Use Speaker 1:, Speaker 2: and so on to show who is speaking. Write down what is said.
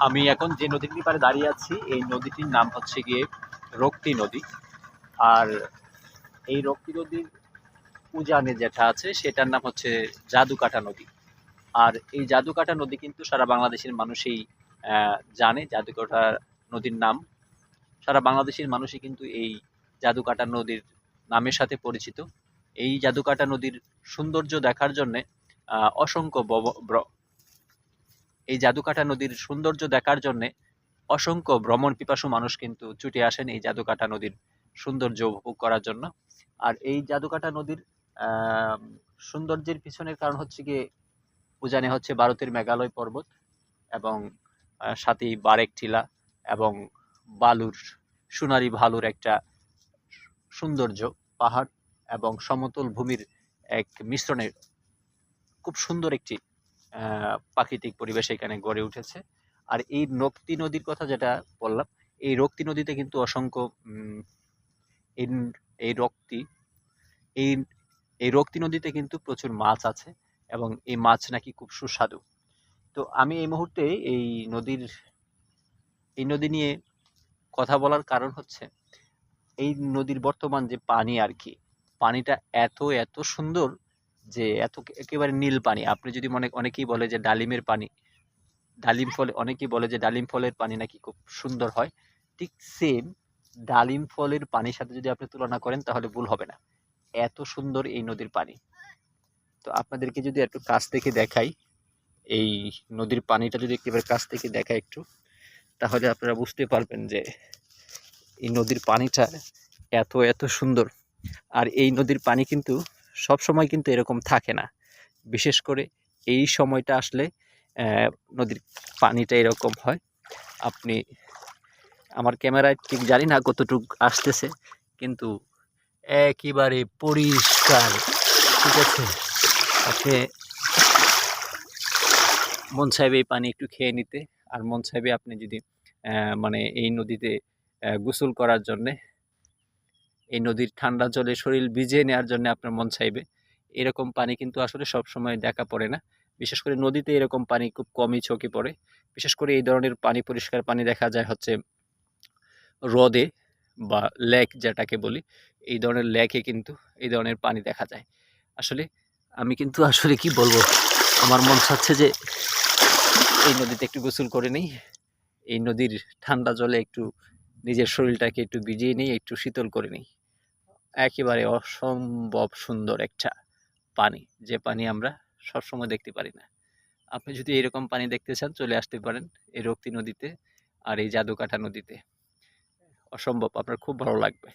Speaker 1: আমি এখন যে নদীটির পারে দাঁড়িয়ে আছি, এই নদীটির নাম হচ্ছে গিয়ে রক্তি নদী। আর এই রক্তি নদীর উজানে যেটা আছে, সেটার নাম হচ্ছে জাদুকাটা নদী। আর এই জাদুকাটা নদী কিন্তু সারা বাংলাদেশের মানুষই জানে। জাদুকাটা নদীর নাম। সারা বাংলাদেশের মানুষই কিন্তু এই জাদুকাটা নদীর নামের সাথে পরিচিত। এই জাদুকাটা নদীর সৌন্দর্য দেখার জন্যে অসংখ্য এই জাদুকাটা নদীর সৌন্দর্য দেখার জন্যে অসংখ্য ভ্রমণ পিপাসু মানুষ কিন্তু ছুটে আসেন এই জাদুকাটা নদীর সৌন্দর্য উপভোগ করার জন্য। আর এই জাদুকাটা নদীর সৌন্দর্যের পিছনের কারণ হচ্ছে গিয়ে উজানে হচ্ছে ভারতের মেঘালয় পর্বত এবং সাথেই বারেক টিলা এবং বালুর, সোনারি ভালুর একটা সৌন্দর্য, পাহাড় এবং সমতল ভূমির এক মিশ্রণের খুব সুন্দর একটি প্রাকৃতিক পরিবেশ এখানে গড়ে উঠেছে। আর এই রক্তি নদীর কথা যেটা বললাম, এই রক্তি নদীতে কিন্তু অসংখ্য এই এই রক্তি, এই এই রক্তি নদীতে কিন্তু প্রচুর মাছ আছে এবং এই মাছ নাকি খুব সুস্বাদু। তো আমি এই মুহূর্তে এই নদীর, এই নদী নিয়ে কথা বলার কারণ হচ্ছে, এই নদীর বর্তমান যে পানি আর কি, পানিটা এত এত সুন্দর যে এত একেবারে নীল পানি। আপনি যদি মনে, অনেকেই বলে যে ডালিমের পানি, ডালিম ফলে, অনেকেই বলে যে ডালিম ফলের পানি নাকি খুব সুন্দর হয়। ঠিক সেম ডালিম ফলের পানির সাথে যদি আপনি তুলনা করেন, তাহলে ভুল হবে না। এত সুন্দর এই নদীর পানি। তো আপনাদেরকে যদি একটু কাছ থেকে দেখাই, এই নদীর পানিটা যদি একেবারে কাছ থেকে দেখাই একটু, তাহলে আপনারা বুঝতে পারবেন যে এই নদীর পানিটা এত এত সুন্দর। আর এই নদীর পানি কিন্তু সব সময় কিন্তু এরকম থাকে না। বিশেষ করে এই সময়টা আসলে নদীর পানিটা এরকম হয়। আপনি, আমার ক্যামেরায় ঠিক জানি না কতটুক আসতেছে, কিন্তু একেবারে পরিষ্কার, ঠিক আছে? আপনি মন চাইবে এই পানি একটু খেয়ে নিতে। আর মন চাইবে আপনি যদি মানে এই নদীতে গোসল করার জন্যে এই নদীর ঠান্ডা জলে শরীর ভিজিয়ে নেওয়ার জন্য আপনার মন চাইবে। এরকম পানি কিন্তু আসলে সব সময় দেখা পড়ে না। বিশেষ করে নদীতে এরকম পানি খুব কমই চোখে পড়ে। বিশেষ করে এই ধরনের পানি, পরিষ্কার পানি দেখা যায় হচ্ছে হ্রদে বা লেক যেটাকে বলি, এই ধরনের লেকে কিন্তু এই ধরনের পানি দেখা যায়। আসলে আমি কিন্তু আসলে কি বলব, আমার মন চাচ্ছে যে এই নদীতে একটু গোসল করে নিই, এই নদীর ঠান্ডা জলে একটু নিজের শরীরটাকে একটু ভিজিয়ে নিই, একটু শীতল করে নিই। একেবারে অসম্ভব সুন্দর একটা পানি, যে পানি আমরা সবসময় দেখতে পারি না। আপনি যদি এরকম পানি দেখতে চান, চলে আসতে পারেন এই রক্তি নদীতে আর এই জাদুকাঠা নদীতে। অসম্ভব, আপনার খুব ভালো লাগবে।